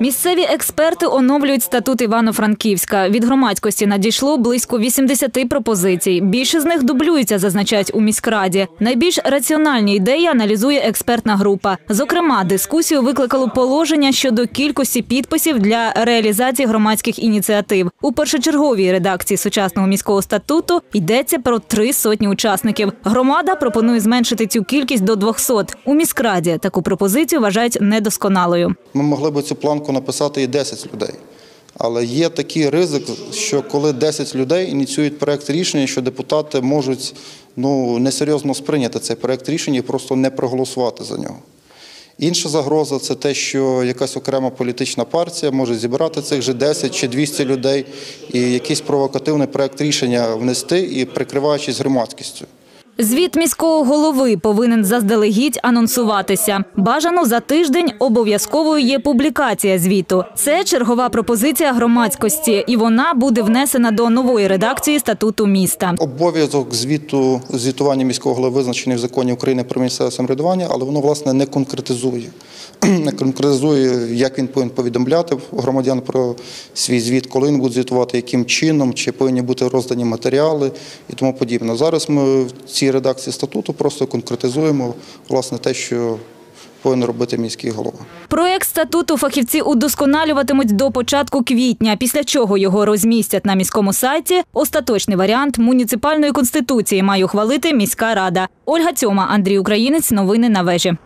Місцеві експерти оновлюють статут Івано-Франківська. Від громадськості надійшло близько 80 пропозицій. Більше з них дублюються, зазначають у міськраді. Найбільш раціональні ідеї аналізує експертна група. Зокрема, дискусію викликало положення щодо кількості підписів для реалізації громадських ініціатив. У першочерговій редакції сучасного міського статуту йдеться про три сотні учасників. Громада пропонує зменшити цю кількість до 200. У міськраді таку пропозицію вважають недосконалою. Ми могли б цю планку написати і 10 людей. Але є такий ризик, що коли 10 людей ініціюють проект рішення, що депутати можуть ну, несерйозно сприйняти цей проект рішення і просто не проголосувати за нього. Інша загроза це те, що якась окрема політична партія може зібрати цих же 10 чи 200 людей і якийсь провокативний проект рішення внести і прикриваючись громадськістю. Звіт міського голови повинен заздалегідь анонсуватися. Бажано за тиждень обов'язковою є публікація звіту. Це чергова пропозиція громадськості, і вона буде внесена до нової редакції статуту міста. Обов'язок звіту звітування міського голови визначений в законі України про місцеве самоврядування, але воно власне не конкретизує. Не конкретизує, як він повинен повідомляти громадян про свій звіт, коли він буде звітувати, яким чином, чи повинні бути роздані матеріали і тому подібне. Зараз ми в цій редакції статуту просто конкретизуємо власне те, що повинен робити міський голова. Проект статуту фахівці удосконалюватимуть до початку квітня, після чого його розмістять на міському сайті. Остаточний варіант муніципальної конституції має ухвалити міська рада. Ольга Цьома, Андрій Українець. Новини на вежі.